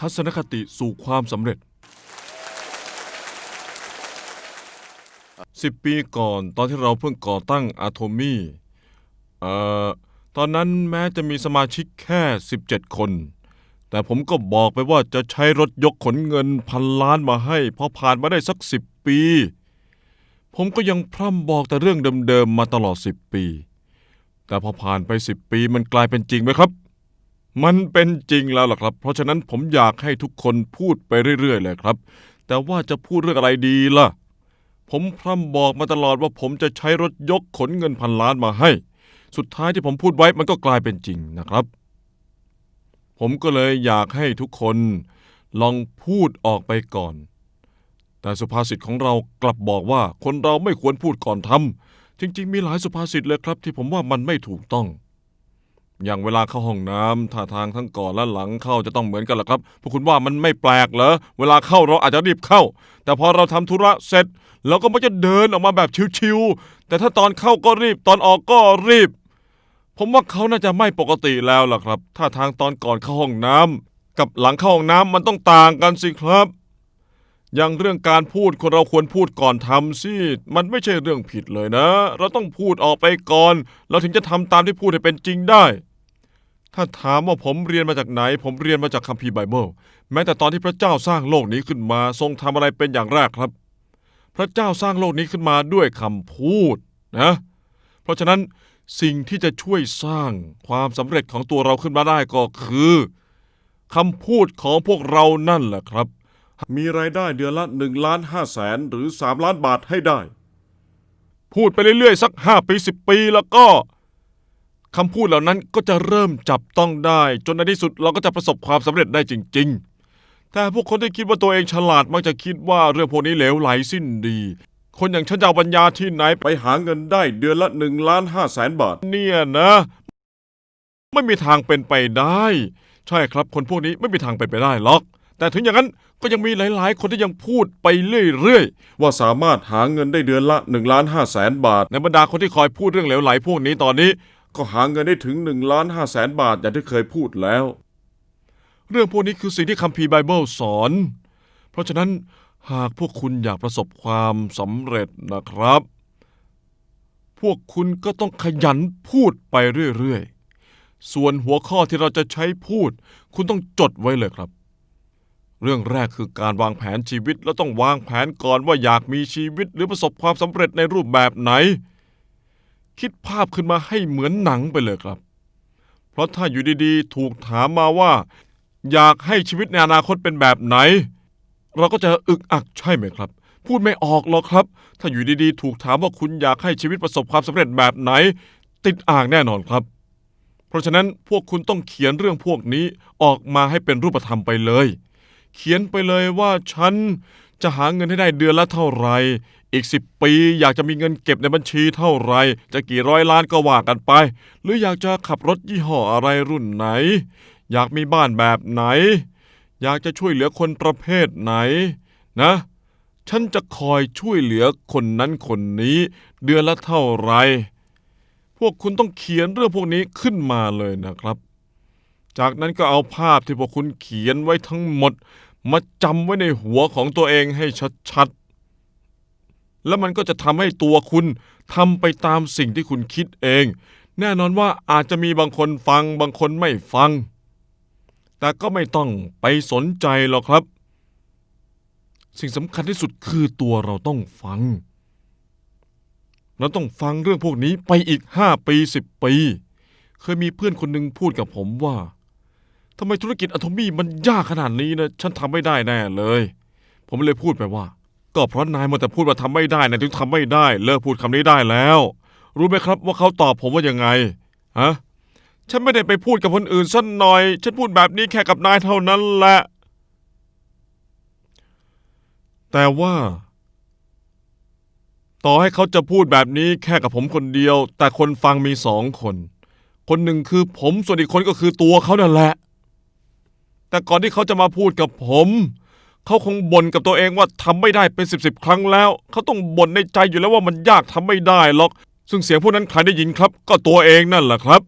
ทัศนคติสู่ความสำเร็จ 10 ปีก่อนตอนที่เราเพิ่งก่อตั้งอะโทมี่เอ่อตอนนั้นแม้จะมีสมาชิกแค่ 17 คน แต่ผมก็บอกไปว่าจะใช้รถยกขนเงินพันล้านมาให้ พอผ่านมาได้สัก 10 ปี ผมก็ยังพร่ำบอกแต่เรื่องเดิมๆมาตลอด 10 ปี แต่พอผ่านไป 10 ปีมันกลายเป็นจริงไหมครับ มันเป็นจริงแล้วล่ะครับ เพราะฉะนั้นผมอยากให้ทุกคนพูดไปเรื่อยๆเลยครับ แต่ว่าจะพูดเรื่องอะไรดีล่ะ ผมพร่ำบอกมาตลอดว่าผมจะใช้รถยกขนเงินพันล้านมาให้ สุดท้ายที่ผมพูดไว้มันก็กลายเป็นจริงนะครับ ผมก็เลยอยากให้ทุกคนลองพูดออกไปก่อน แต่สุภาษิตของเรากลับบอกว่าคนเราไม่ควรพูดก่อนทำจริง ๆ มีหลายสุภาษิตเลยครับ ที่ผมว่ามันไม่ถูกต้อง อย่างเวลาเข้าห้องน้ำท่าทางทั้งก่อนและหลังเข้าจะต้องเหมือนกันเหรอครับพวกคุณว่ามันไม่แปลกเหรอเวลาเข้าเราอาจจะรีบเข้า แต่พอเราทำธุระเสร็จเราก็มักจะเดินออกมาแบบชิวๆแต่ถ้าตอนเข้าก็รีบตอนออกก็รีบ ผมว่าเขาน่าจะไม่ปกติแล้วล่ะครับท่าทางตอนก่อนเข้าห้องน้ำกับหลังเข้าห้องน้ำมันต้องต่างกันสิครับ อย่างเรื่องการพูดคนเราควรพูดก่อนทำสิมันไม่ใช่เรื่องผิดเลยนะ เราต้องพูดออกไปก่อน เราถึงจะทำตามที่พูดให้เป็นจริงได้ ถ้าถามว่าผมเรียนมาจากไหน ผมเรียนมาจากคัมภีร์ไบเบิลแม้แต่ตอนที่พระเจ้าสร้างโลกนี้ขึ้นมาทรงทำอะไรเป็นอย่างแรกครับ พระเจ้าสร้างโลกนี้ขึ้นมาด้วยคำพูดนะ เพราะฉะนั้นสิ่งที่จะช่วยสร้างความสำเร็จของตัวเราขึ้นมาได้ก็คือคำพูดของพวกเรานั่นแหละครับ มีรายได้เดือนละ1ล้าน5แสนหรือ 3 ล้านบาทให้ได้ พูดไปเรื่อยๆ สัก 5 ปี 10 ปีแล้วก็ คำพูดเหล่านั้นก็จะเริ่มจับต้องได้ จนในที่สุดเราก็จะประสบความสำเร็จได้จริง ๆ แต่พวกคนที่คิดว่าตัวเองฉลาดมักจะคิดว่าเรื่องพวกนี้เหลวไหลสิ้นดี คนอย่างฉันจะเอาปัญญาที่ไหนไปหาเงินได้เดือนละ1ล้าน5แสนบาท เนี่ยนะ ไม่มีทางเป็นไปได้ ใช่ครับคนพวกนี้ไม่มีทางเป็นไปได้หรอก แต่ถึงอย่างนั้นก็ยังมีหลายๆ คนที่ยังพูดไปเรื่อยๆว่าสามารถหาเงินได้เดือนละ1ล้าน5แสนบาทในบรรดาคนที่คอยพูดเรื่องเหลวไหลพวกนี้ตอนนี้ ก็หาเงินได้ถึง1ล้าน5แสนบาทอย่างที่เคยพูดแล้ว เรื่องพวกนี้คือสิ่งที่คัมภีร์ไบเบิลสอน เพราะฉะนั้นหากพวกคุณอยากประสบความสำเร็จนะครับ พวกคุณก็ต้องขยันพูดไปเรื่อยๆ ส่วนหัวข้อที่เราจะใช้พูด คุณต้องจดไว้เลยครับ เรื่องแรกคือการวางแผนชีวิต แล้วต้องวางแผนก่อนว่าอยากมีชีวิตหรือประสบความสำเร็จในรูปแบบไหน คิดภาพขึ้นมาให้เหมือนหนังไปเลยครับ เพราะถ้าอยู่ดีๆ ถูกถามมาว่า อยากให้ชีวิตในอนาคตเป็นแบบไหน เราก็จะอึกอักใช่ไหมครับ พูดไม่ออกหรอกครับ ถ้าอยู่ดีๆ ถูกถามว่าคุณอยากให้ชีวิตประสบความสำเร็จแบบไหน ติดอ่างแน่นอนครับ เพราะฉะนั้นพวกคุณต้องเขียนเรื่องพวกนี้ออกมาให้เป็นรูปธรรมไปเลย เขียนไปเลยว่าฉัน จะหาเงินให้ได้เดือนละเท่าไหร่ อีกสิบปีอยากจะมีเงินเก็บในบัญชีเท่าไหร่ จะกี่ร้อยล้านก็ว่ากันไป หรืออยากจะขับรถยี่ห้ออะไรรุ่นไหน อยากมีบ้านแบบไหน อยากจะช่วยเหลือคนประเภทไหน นะ ฉันจะคอยช่วยเหลือคนนั้นคนนี้ เดือนละเท่าไหร่ พวกคุณต้องเขียนเรื่องพวกนี้ขึ้นมาเลยนะครับ จากนั้นก็เอาภาพที่พวกคุณเขียนไว้ทั้งหมด มาจำไว้ในหัวของตัวเองให้ชัดๆ แล้วมันก็จะทำให้ตัวคุณทำไปตามสิ่งที่คุณคิดเอง แน่นอนว่าอาจจะมีบางคนฟังบางคนไม่ฟัง แต่ก็ไม่ต้องไปสนใจหรอกครับ สิ่งสำคัญที่สุดคือตัวเราต้องฟัง เราต้องฟังเรื่องพวกนี้ไปอีกห้าปีสิบปี เคยมีเพื่อนคนหนึ่งพูดกับผมว่า ทำไมธุรกิจอะโทมี่มันยากขนาดนี้นะ ฉันทำไม่ได้แน่เลย ผมเลยพูดไปว่า ก็เพราะนายมัวแต่พูดว่าทำไม่ได้นายถึงทำไม่ได้ เลิกพูดคำนี้ได้แล้ว รู้ไหมครับว่าเขาตอบผมว่ายังไงฮะฉันไม่ได้ไปพูดกับคนอื่นสักหน่อย ฉันพูดแบบนี้แค่กับนายเท่านั้นแหละ แต่ว่า ต่อให้เขาจะพูดแบบนี้แค่กับผมคนเดียว แต่คนฟังมีสองคน คนหนึ่งคือผมส่วนอีกคนก็คือตัวเขานั่นแหละ แต่ก่อนที่เขาจะมาพูดกับผม เขาคงบ่นกับตัวเองว่าทำไม่ได้เป็นสิบสิบครั้งแล้ว เขาต้องบ่นในใจอยู่แล้วว่ามันยากทำไม่ได้หรอก ซึ่งเสียงพวกนั้นใครได้ยินครับ ก็ตัวเองนั่นแหละครับ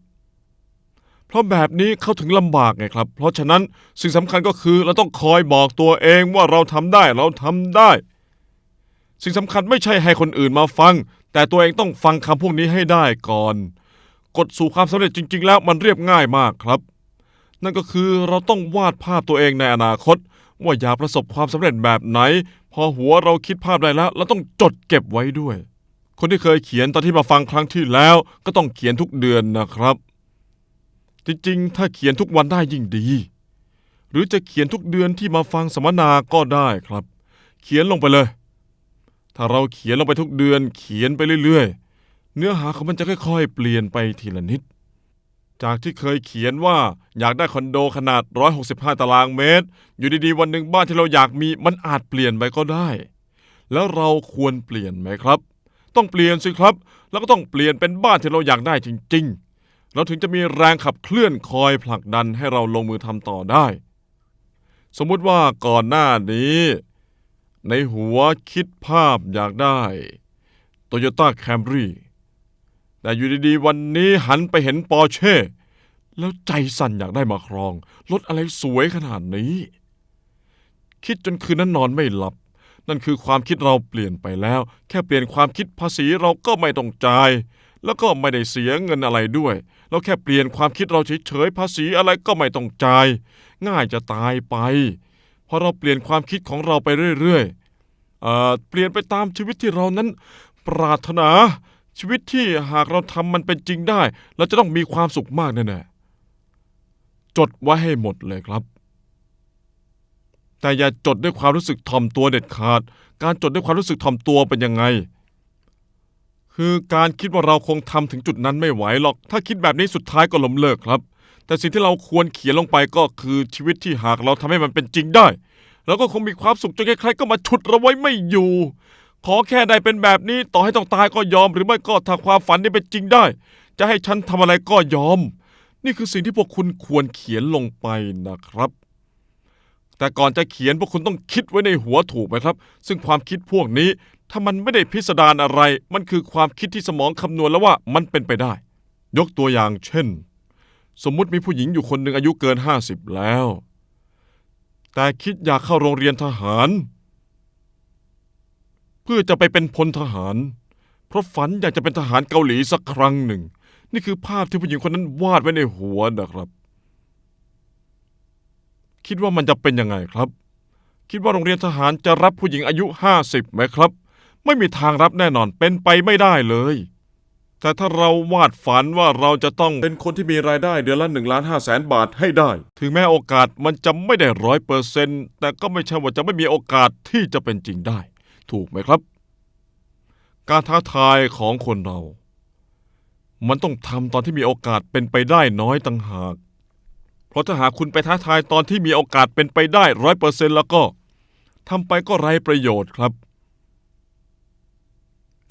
เพราะแบบนี้เขาถึงลำบากไงครับ เพราะฉะนั้นสิ่งสำคัญก็คือเราต้องคอยบอกตัวเองว่าเราทำได้เราทำได้ สิ่งสำคัญไม่ใช่ให้คนอื่นมาฟัง แต่ตัวเองต้องฟังคำพวกนี้ให้ได้ก่อน กฎสู่ความสำเร็จจริง ๆ แล้วมันเรียบง่ายมากครับ นั่นก็คือเราต้องวาดภาพตัวเองในอนาคต ว่าอยากประสบความสำเร็จแบบไหน พอหัวเราคิดภาพได้แล้ว เราต้องจดเก็บไว้ด้วย คนที่เคยเขียนตอนที่มาฟังครั้งที่แล้ว ก็ต้องเขียนทุกเดือนนะครับ จริงๆ ถ้าเขียนทุกวันได้ยิ่งดี หรือจะเขียนทุกเดือนที่มาฟังสัมมนาก็ได้ครับ เขียนลงไปเลย ถ้าเราเขียนลงไปทุกเดือน เขียนไปเรื่อยๆ เนื้อหาของมันจะค่อย ๆ เปลี่ยนไปทีละนิด จากที่เคยเขียนว่าอยากได้คอนโดขนาด 165 ตารางเมตร อยู่ดีๆ วันหนึ่งบ้านที่เราอยากมีมันอาจเปลี่ยนไปก็ได้ แล้วเราควรเปลี่ยนไหมครับ ต้องเปลี่ยนสิครับ แล้วก็ต้องเปลี่ยนเป็นบ้านที่เราอยากได้จริง ๆ เราถึงจะมีแรงขับเคลื่อนคอยผลักดันให้เราลงมือทำต่อได้ สมมุติว่าก่อนหน้านี้ ในหัวคิดภาพอยากได้ Toyota Camry แต่อยู่ดีๆ วันนี้หันไปเห็นปอร์เช่ แล้วใจสั่นอยากได้มาครอง รถอะไรสวยขนาดนี้ คิดจนคืนนั้นนอนไม่หลับ นั่นคือความคิดเราเปลี่ยนไปแล้ว แค่เปลี่ยนความคิดภาษีเราก็ไม่ต้องจ่าย แล้วก็ไม่ได้เสียเงินอะไรด้วย เราแค่เปลี่ยนความคิดเราเฉยๆภาษีอะไรก็ไม่ต้องจ่าย ง่ายจะตายไปพอเราเปลี่ยนความคิดของเราไปเรื่อยๆเอเปลี่ยนไปตามชีวิตที่เรานั้นปรารถนา ชีวิตที่หากเราทำมันเป็นจริงได้ เราจะต้องมีความสุขมากแน่ๆจดไว้ให้หมดเลยครับ แต่อย่าจดด้วยความรู้สึกถ่อมตัวเด็ดขาด การจดด้วยความรู้สึกถ่อมตัวเป็นยังไง คือการคิดว่าเราคงทำถึงจุดนั้นไม่ไหวหรอก ถ้าคิดแบบนี้สุดท้ายก็ล้มเลิกครับ แต่สิ่งที่เราควรเขียนลงไปก็คือชีวิตที่หากเราทำให้มันเป็นจริงได้เราก็คงมีความสุขจนใครๆก็มาฉุดเราไว้ไม่อยู่ ขอแค่ได้เป็นแบบนี้ต่อให้ต้องตายก็ยอม หรือไม่ก็ถ้าความฝันนี้เป็นจริงได้ จะให้ฉันทำอะไรก็ยอม นี่คือสิ่งที่พวกคุณควรเขียนลงไปนะครับ แต่ก่อนจะเขียนพวกคุณต้องคิดไว้ในหัวถูกไหมครับ ซึ่งความคิดพวกนี้ถ้ามันไม่ได้พิสดารอะไร มันคือความคิดที่สมองคำนวณแล้วว่ามันเป็นไปได้ ยกตัวอย่างเช่น สมมุติมีผู้หญิงอยู่คนหนึ่งอายุเกิน 50 แล้ว แต่คิดอยากเข้าโรงเรียนทหาร เพื่อจะไปเป็นพลทหาร เพราะฝันอยากจะเป็นทหารเกาหลีสักครั้งหนึ่ง นี่คือภาพที่ผู้หญิงคนนั้นวาดไว้ในหัวนะครับ คิดว่ามันจะเป็นยังไงครับ คิดว่าโรงเรียนทหารจะรับผู้หญิงอายุ50ไหมครับ ไม่มีทางรับแน่นอนเป็นไปไม่ได้เลย แต่ถ้าเราวาดฝันว่าเราจะต้องเป็นคนที่มีรายได้เดือนละ1ล้าน5แสนบาทให้ได้ ถึงแม้โอกาสมันจะไม่ได้ร้อยเปอร์เซนต์แต่ก็ไม่ใช่ว่าจะไม่มีโอกาสที่จะเป็นจริงได้ ถูกไหมครับ การท้าทายของคนเรา มันต้องทำตอนที่มีโอกาสเป็นไปได้น้อยต่างหาก เพราะถ้าหากคุณไปท้าทายตอนที่มีโอกาสเป็นไปได้ร้อยเปอร์เซ็นต์แล้วก็ทำไปก็ไร้ประโยชน์ครับ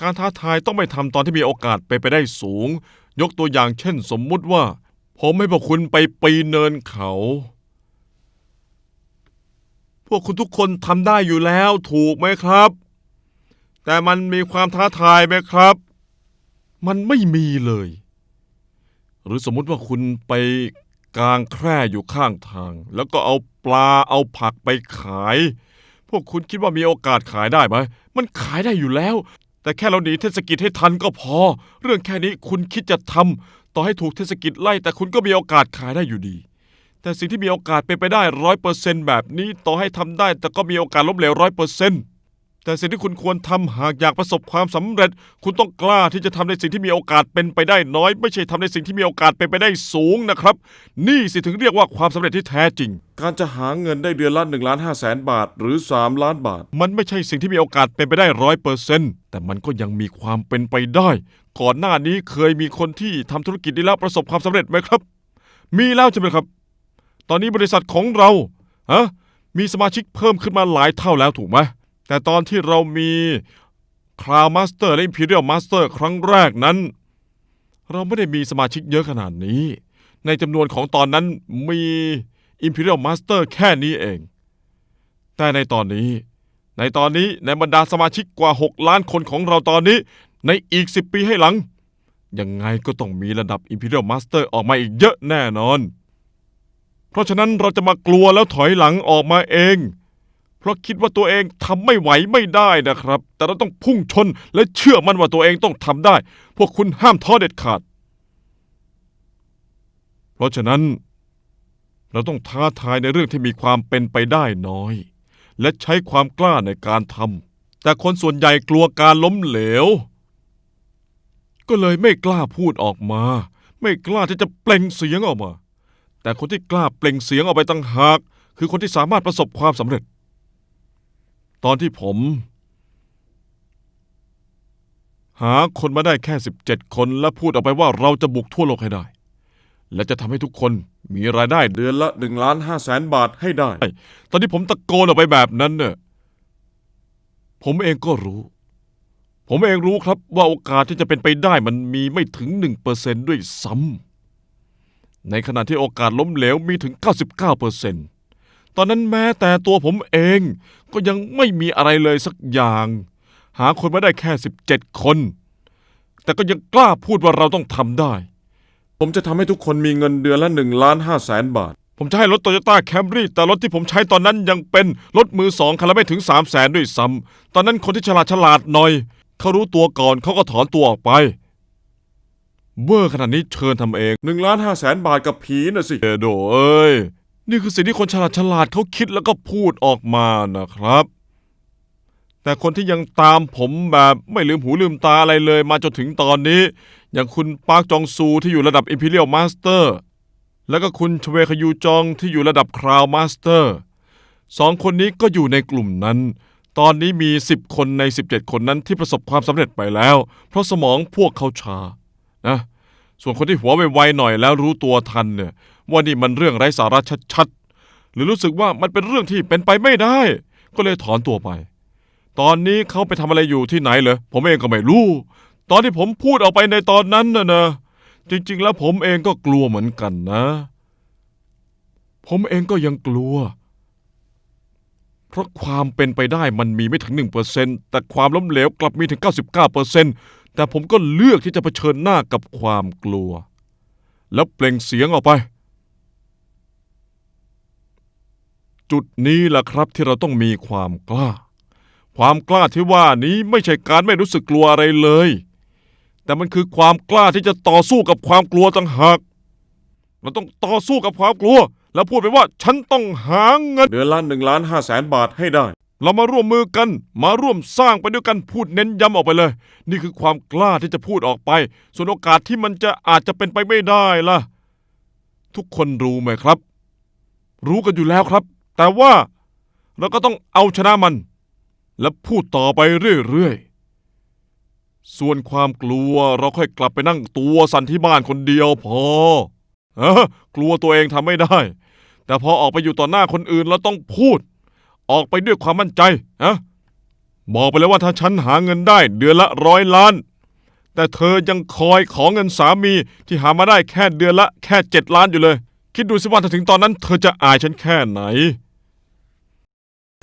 การท้าทายต้องไม่ทำตอนที่มีโอกาสไปนไปได้สูง ยกตัวอย่างเช่น สมมุติว่า ผมให้พวกคุณไปปีนเนินเขา พวกคุณทุกคนทำได้อยู่แล้วถูกไหมครับ แต่มันมีความท้าทายไหมครับ มันไม่มีเลย หรือสมมุติว่าคุณไปกางแคร่อยู่ข้างทาง แล้วก็เอาปลาเอาผักไปขาย พวกคุณคิดว่ามีโอกาสขายได้ไหมมันขายได้อยู่แล้ว แต่แค่เราหนีเทศกิจให้ทันก็พอ เรื่องแค่นี้คุณคิดจะทำต่อให้ถูกเทศกิจไล่ แต่คุณก็มีโอกาสขายได้อยู่ดี แต่สิ่งที่มีโอกาสเป็นไปได้ร้อยเปอร์เซนต์แบบนี้ ต่อให้ทำได้ แต่ก็มีโอกาสล้มเหลวร้อยเปอร์เซนต์ แต่สิ่งที่คุณควรทำหากอยากประสบความสำเร็จ คุณต้องกล้าที่จะทำในสิ่งที่มีโอกาสเป็นไปได้น้อย ไม่ใช่ทำในสิ่งที่มีโอกาสเป็นไปได้สูงนะครับ นี่สิถึงเรียกว่าความสำเร็จที่แท้จริง การจะหาเงินได้เดือนละ1ล้าน5แสนบาท หรือ 3 ล้านบาท มันไม่ใช่สิ่งที่มีโอกาสเป็นไปได้ร้อยเปอร์เซนต์แต่มันก็ยังมีความเป็นไปได้ ก่อนหน้านี้เคยมีคนที่ทำธุรกิจนี้แล้วประสบความสำเร็จไหมครับ มีแล้วใช่ไหมครับ ตอนนี้บริษัทของเราฮะมีสมาชิกเพิ่มขึ้นมาหลายเท่าแล้วถูกไหม แต่ตอนที่เรามีคลาวมาสเตอร์และ Imperial Master ครั้งแรกนั้น เราไม่ได้มีสมาชิกเยอะขนาดนี้ ในจำนวนของตอนนั้นมี Imperial Master แค่นี้เอง แต่ในตอนนี้ ในตอนนี้ในบรรดาสมาชิกกว่า 6 ล้านคนของเราตอนนี้ ในอีก 10 ปีให้หลัง ยังไงก็ต้องมีระดับ Imperial Master ออกมาอีกเยอะแน่นอน เพราะฉะนั้นเราจะมากลัวแล้วถอยหลังออกมาเอง เพราะคิดว่าตัวเองทำไม่ไหวไม่ได้นะครับ แต่เราต้องพุ่งชนและเชื่อมั่นว่าตัวเองต้องทำได้ พวกคุณห้ามท้อเด็ดขาด เพราะฉะนั้น เราต้องท้าทายในเรื่องที่มีความเป็นไปได้น้อย และใช้ความกล้าในการทำแต่คนส่วนใหญ่กลัวการล้มเหลว ก็เลยไม่กล้าพูดออกมา ไม่กล้าที่จะเปล่งเสียงออกมา แต่คนที่กล้าเปล่งเสียงออกไปตั้งหาก คือคนที่สามารถประสบความสำเร็จ ตอนที่ผม หาคนมาได้แค่ 17 คนและพูดออกไปว่าเราจะบุกทั่วโลกให้ได้ และจะทำให้ทุกคนมีรายได้เดือนละ1ล้าน5แสนบาทให้ได้ ตอนที่ผมตะโกนออกไปแบบนั้นเนี่ยผมเองก็รู้ ผมเองรู้ครับว่าโอกาสที่จะเป็นไปได้มันมีไม่ถึง 1%ด้วยซ้ำในขณะที่โอกาสล้มเหลวมีถึง 99% ตอนนั้นแม้แต่ตัวผมเองก็ยังไม่มีอะไรเลยสักอย่าง หาคนมาได้แค่17คน แต่ก็ยังกล้าพูดว่าเราต้องทำได้ ผมจะทำให้ทุกคนมีเงินเดือนละ1ล้าน5แสนบาท ผมจะให้รถโตโยต้าแคมรี่แต่รถที่ผมใช้ตอนนั้นยังเป็นรถมือสองคันละไม่ถึง3 0 0แสนด้วยซ้ำตอนนั้นคนที่ฉลาดฉลาดหน่อย เขารู้ตัวก่อนเขาก็ถอนตัวออกไปเวอร์ขนาดนี้เชิญทำเอง1ล้าน5แสนบาทกับผีน่ะสิเอโดเอ้ย นี่คือสิ่งที่คนฉลาดฉลาดเขาคิดแล้วก็พูดออกมานะครับ แต่คนที่ยังตามผมแบบไม่ลืมหูลืมตาอะไรเลยมาจนถึงตอนนี้ อย่างคุณปาร์คจองซูที่อยู่ระดับ Imperial Master แล้วก็คุณชเวคยูจองที่อยู่ระดับ Crown Master สองคนนี้ก็อยู่ในกลุ่มนั้น ตอนนี้มี 10 คนใน 17 คนนั้นที่ประสบความสำเร็จไปแล้ว เพราะสมองพวกเขาช้านะส่วนคนที่หัวไวๆหน่อยแล้วรู้ตัวทันเนี่ย ว่านี่มันเรื่องไร้สาระชัดๆ หรือรู้สึกว่ามันเป็นเรื่องที่เป็นไปไม่ได้ ก็เลยถอนตัวไป ตอนนี้เขาไปทำอะไรอยู่ที่ไหนเหรอผมเองก็ไม่รู้ ตอนที่ผมพูดออกไปในตอนนั้นน่ะนะจริง ๆ แล้วผมเองก็กลัวเหมือนกันนะ ผมเองก็ยังกลัว เพราะความเป็นไปได้มันมีไม่ถึง 1%แต่ความล้มเหลวกลับมีถึง 99%แต่ผมก็เลือกที่จะเผชิญหน้ากับความกลัว แล้วเปล่งเสียงออกไป จุดนี้แหละครับที่เราต้องมีความกล้า ความกล้าที่ว่านี้ไม่ใช่การไม่รู้สึกกลัวอะไรเลย แต่มันคือความกล้าที่จะต่อสู้กับความกลัวต่างหากเราต้องต่อสู้กับความกลัว แล้วพูดไปว่าฉันต้องหาเงิน เดือนละหนึ่งล้านห้าแสนบาทให้ได้ เรามาร่วมมือกัน มาร่วมสร้างไปด้วยกันพูดเน้นย้ำออกไปเลย นี่คือความกล้าที่จะพูดออกไป ส่วนโอกาสที่มันจะอาจจะเป็นไปไม่ได้ล่ะ ทุกคนรู้ไหมครับ รู้กันอยู่แล้วครับ แต่ว่าเราก็ต้องเอาชนะมัน และพูดต่อไปเรื่อยๆ ส่วนความกลัวเราค่อยกลับไปนั่งตัวสั่นที่บ้านคนเดียวพอเออกลัวตัวเองทำไม่ได้ แต่พอออกไปอยู่ต่อหน้าคนอื่นเราต้องพูด ออกไปด้วยความมั่นใจนะบอกไปเลยว่าถ้าฉันหาเงินได้เดือนละร้อยล้าน แต่เธอยังคอยขอเงินสามีที่หามาได้แค่เดือนละแค่เจ็ดล้านอยู่เลย คิดดูสิว่าถ้าถึงตอนนั้นเธอจะอายฉันแค่ไหน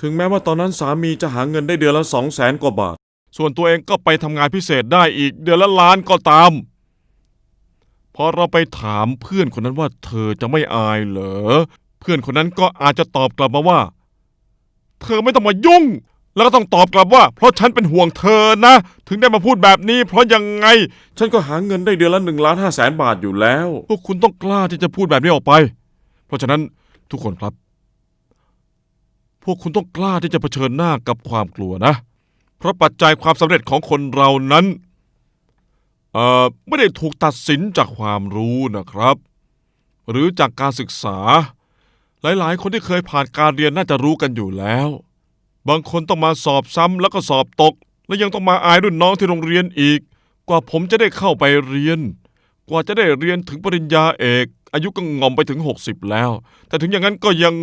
ถึงแม้ว่าตอนนั้นสามีจะหาเงินได้เดือนละสองแสนกว่าบาท ส่วนตัวเองก็ไปทำงานพิเศษได้อีกเดือนละล้านก็ตาม พอเราไปถามเพื่อนคนนั้นว่าเธอจะไม่อายเหรอ เพื่อนคนนั้นก็อาจจะตอบกลับมาว่า เธอไม่ต้องมายุ่ง แล้วก็ต้องตอบกลับว่า เพราะฉันเป็นห่วงเธอนะ ถึงได้มาพูดแบบนี้ เพราะยังไง ฉันก็หาเงินได้เดือนละหนึ่งล้านห้าแสนบาทอยู่แล้ว พวกคุณต้องกล้าที่จะพูดแบบนี้ออกไป เพราะฉะนั้นทุกคนครับ พวกคุณต้องกล้าที่จะเผชิญหน้ากับความกลัวนะ เพราะปัจจัยความสำเร็จของคนเรานั้นเอ่อไม่ได้ถูกตัดสินจากความรู้นะครับ หรือจากการศึกษา หลายๆ คนที่เคยผ่านการเรียนน่าจะรู้กันอยู่แล้ว บางคนต้องมาสอบซ้ำแล้วก็สอบตก และยังต้องมาอายรุ่นน้องที่โรงเรียนอีก กว่าผมจะได้เข้าไปเรียน กว่าจะได้เรียนถึงปริญญาเอก อายุก็งอมไปถึง 60 แล้ว แต่ถึงอย่างนั้นก็ยัง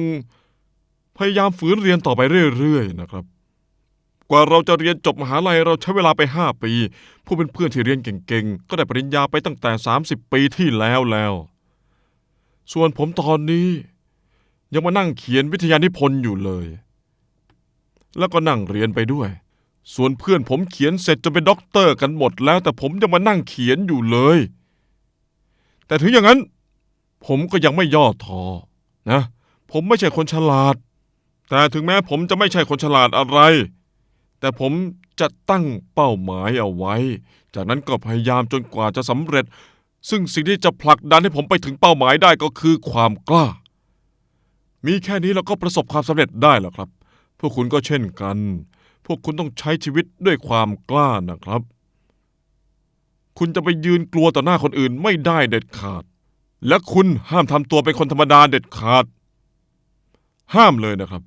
พยายามฝืนเรียนต่อไปเรื่อยๆนะครับ กว่าเราจะเรียนจบมหาลัยเราใช้เวลาไป 5 ปี ผู้เป็นเพื่อนที่เรียนเก่งๆ ก็ได้ปริญญาไปตั้งแต่ 30 ปีที่แล้วแล้ว ส่วนผมตอนนี้ ยังมานั่งเขียนวิทยานิพนธ์อยู่เลย แล้วก็นั่งเรียนไปด้วย ส่วนเพื่อนผมเขียนเสร็จจนเป็นด็อกเตอร์กันหมดแล้ว แต่ผมยังมานั่งเขียนอยู่เลย แต่ถึงอย่างนั้น ผมก็ยังไม่ย่อท้อนะ ผมไม่ใช่คนฉลาด แต่ถึงแม้ผมจะไม่ใช่คนฉลาดอะไร แต่ผมจะตั้งเป้าหมายเอาไว้ จากนั้นก็พยายามจนกว่าจะสำเร็จ ซึ่งสิ่งที่จะผลักดันให้ผมไปถึงเป้าหมายได้ก็คือความกล้า มีแค่นี้เราก็ประสบความสำเร็จได้แล้วครับ พวกคุณก็เช่นกัน พวกคุณต้องใช้ชีวิตด้วยความกล้านะครับ คุณจะไปยืนกลัวต่อหน้าคนอื่นไม่ได้เด็ดขาด และคุณห้ามทำตัวเป็นคนธรรมดาเด็ดขาด ห้ามเลยนะครับ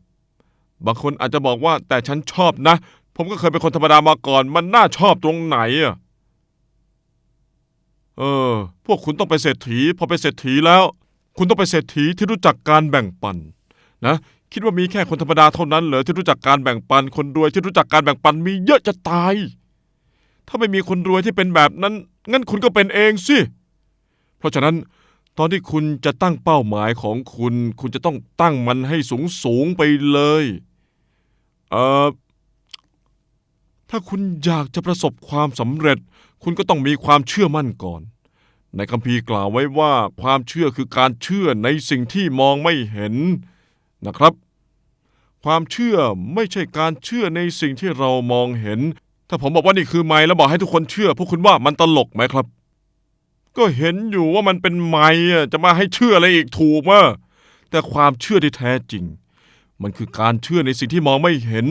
บางคนอาจจะบอกว่าแต่ฉันชอบนะ ผมก็เคยเป็นคนธรรมดามาก่อน มันน่าชอบตรงไหนอะเออ พวกคุณต้องไปนเศรษฐี พอเป็นเศรษฐีแล้ว คุณต้องเป็นเศรษฐีที่รู้จักการแบ่งปันนะ คิดว่ามีแค่คนธรรมดาเท่านั้นเหรอที่รู้จักการแบ่งปันคนรวยที่รู้จักการแบ่งปันมีเยอะจะตาย ถ้าไม่มีคนรวยที่เป็นแบบนั้น งั้นคุณก็เป็นเองสิ เพราะฉะนั้นตอนที่คุณจะตั้งเป้าหมายของคุณ คุณจะต้องตั้งมันให้สูงสูงไปเลย เอ่อ ถ้าคุณอยากจะประสบความสำเร็จ คุณก็ต้องมีความเชื่อมั่นก่อน ในคัมภีร์กล่าวไว้ว่าความเชื่อคือการเชื่อในสิ่งที่มองไม่เห็น นะครับ ความเชื่อไม่ใช่การเชื่อในสิ่งที่เรามองเห็น ถ้าผมบอกว่านี่คือไม้แล้วบอกให้ทุกคนเชื่อ พวกคุณว่ามันตลกไหมครับ ก็เห็นอยู่ว่ามันเป็นไม้อะจะมาให้เชื่ออะไรอีกถูกมั้ยแต่ความเชื่อที่แท้จริง มันคือการเชื่อในสิ่งที่มองไม่เห็น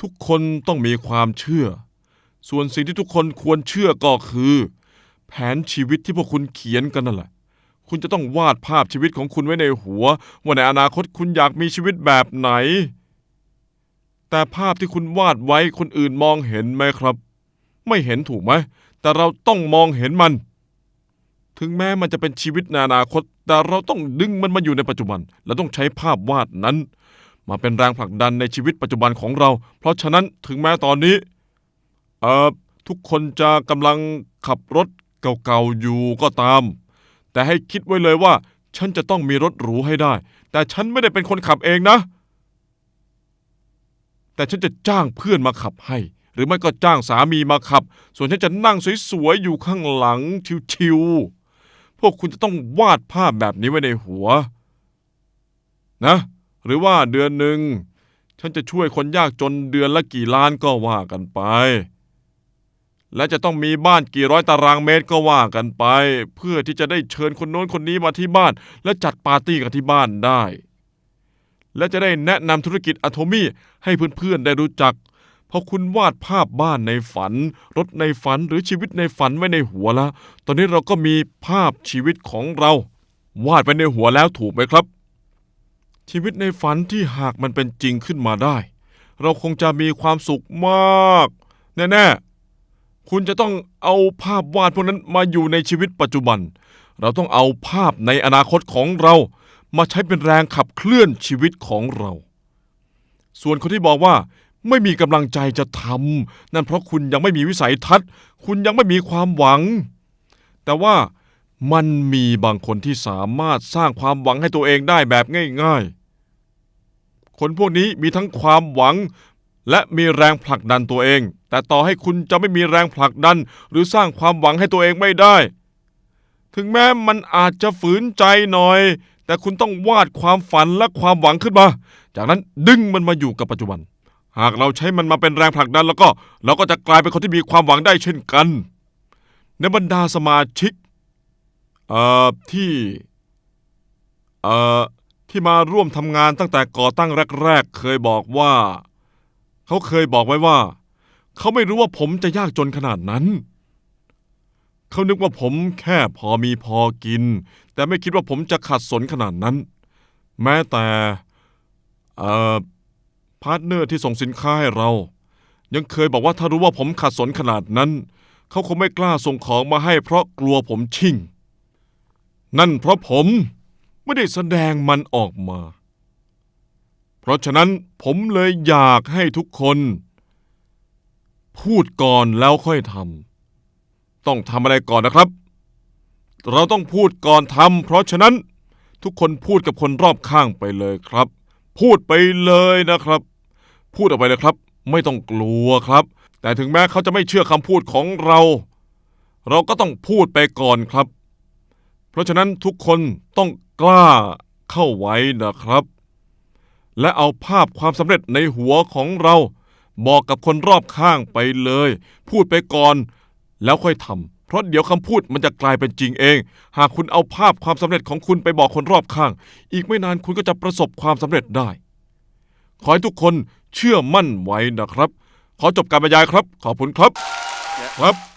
ทุกคนต้องมีความเชื่อ ส่วนสิ่งที่ทุกคนควรเชื่อก็คือ แผนชีวิตที่พวกคุณเขียนกันนั่นแหละ คุณจะต้องวาดภาพชีวิตของคุณไว้ในหัว ว่าในอนาคตคุณอยากมีชีวิตแบบไหน แต่ภาพที่คุณวาดไว้คนอื่นมองเห็นไหมครับ ไม่เห็นถูกไหม แต่เราต้องมองเห็นมัน ถึงแม้มันจะเป็นชีวิตในอนาคต แต่เราต้องดึงมันมาอยู่ในปัจจุบัน และต้องใช้ภาพวาดนั้น มาเป็นแรงผลักดันในชีวิตปัจจุบันของเรา เพราะฉะนั้นถึงแม้ตอนนี้เอ่อทุกคนจะกำลังขับรถเก่าๆอยู่ก็ตาม แต่ให้คิดไว้เลยว่า ฉันจะต้องมีรถหรูให้ได้ แต่ฉันไม่ได้เป็นคนขับเองนะ แต่ฉันจะจ้างเพื่อนมาขับให้ หรือไม่ก็จ้างสามีมาขับ ส่วนฉันจะนั่งสวยๆอยู่ข้างหลังชิวๆพวกคุณจะต้องวาดภาพแบบนี้ไว้ในหัว นะ หรือว่าเดือนหนึ่งฉันจะช่วยคนยากจนเดือนละกี่ล้านก็ว่ากันไป และจะต้องมีบ้านกี่ร้อยตารางเมตรก็ว่ากันไป เพื่อที่จะได้เชิญคนโน้นคนนี้มาที่บ้าน และจัดปาร์ตี้กันที่บ้านได้ และจะได้แนะนำธุรกิจอะโทมี่ให้เพื่อนๆได้รู้จักพอคุณวาดภาพบ้านในฝัน รถในฝันหรือชีวิตในฝันไว้ในหัวแล้ว ตอนนี้เราก็มีภาพชีวิตของเรา วาดไว้ในหัวแล้วถูกไหมครับ ชีวิตในฝันที่หากมันเป็นจริงขึ้นมาได้ เราคงจะมีความสุขมาก แน่ๆ คุณจะต้องเอาภาพวาดพวกนั้นมาอยู่ในชีวิตปัจจุบัน เราต้องเอาภาพในอนาคตของเรา มาใช้เป็นแรงขับเคลื่อนชีวิตของเรา ส่วนคนที่บอกว่าไม่มีกำลังใจจะทำนั่นเพราะคุณยังไม่มีวิสัยทัศน์ คุณยังไม่มีความหวัง แต่ว่ามันมีบางคนที่สามารถสร้างความหวังให้ตัวเองได้แบบง่าย ๆ คนพวกนี้มีทั้งความหวัง และมีแรงผลักดันตัวเอง แต่ต่อให้คุณจะไม่มีแรงผลักดัน หรือสร้างความหวังให้ตัวเองไม่ได้ ถึงแม้มันอาจจะฝืนใจหน่อย แต่คุณต้องวาดความฝันและความหวังขึ้นมา จากนั้นดึงมันมาอยู่กับปัจจุบัน หากเราใช้มันมาเป็นแรงผลักดันแล้วก็เราก็จะกลายเป็นคนที่มีความหวังได้เช่นกัน ในบรรดาสมาชิกเอ่อที่เอ่อที่มาร่วมทำงานตั้งแต่ก่อตั้งแรก ๆ เคยบอกว่า เขาเคยบอกไว้ว่า เขาไม่รู้ว่าผมจะยากจนขนาดนั้น เขานึกว่าผมแค่พอมีพอกิน แต่ไม่คิดว่าผมจะขัดสนขนาดนั้น แม้แต่เอ่อพาร์ทเนอร์ที่ส่งสินค้าให้เรา ยังเคยบอกว่าถ้ารู้ว่าผมขัดสนขนาดนั้น เขาคงไม่กล้าส่งของมาให้เพราะกลัวผมชิ่ง นั่นเพราะผมไม่ได้แสดงมันออกมา เพราะฉะนั้นผมเลยอยากให้ทุกคน พูดก่อนแล้วค่อยทำต้องทำอะไรก่อนนะครับ เราต้องพูดก่อนทำเพราะฉะนั้นทุกคนพูดกับคนรอบข้างไปเลยครับ พูดไปเลยนะครับ พูดออกไปเลยครับ ไม่ต้องกลัวครับ แต่ถึงแม้เขาจะไม่เชื่อคำพูดของเรา เราก็ต้องพูดไปก่อนครับ เพราะฉะนั้นทุกคนต้องกล้าเข้าไว้นะครับ และเอาภาพความสำเร็จในหัวของเรา บอกกับคนรอบข้างไปเลย พูดไปก่อน แล้วค่อยทำเพราะเดี๋ยวคำพูดมันจะกลายเป็นจริงเอง หากคุณเอาภาพความสำเร็จของคุณไปบอกคนรอบข้าง อีกไม่นานคุณก็จะประสบความสำเร็จได้ ขอให้ทุกคนเชื่อมั่นไว้นะครับ ขอจบการบรรยายครับ ขอบคุณครับ ครับ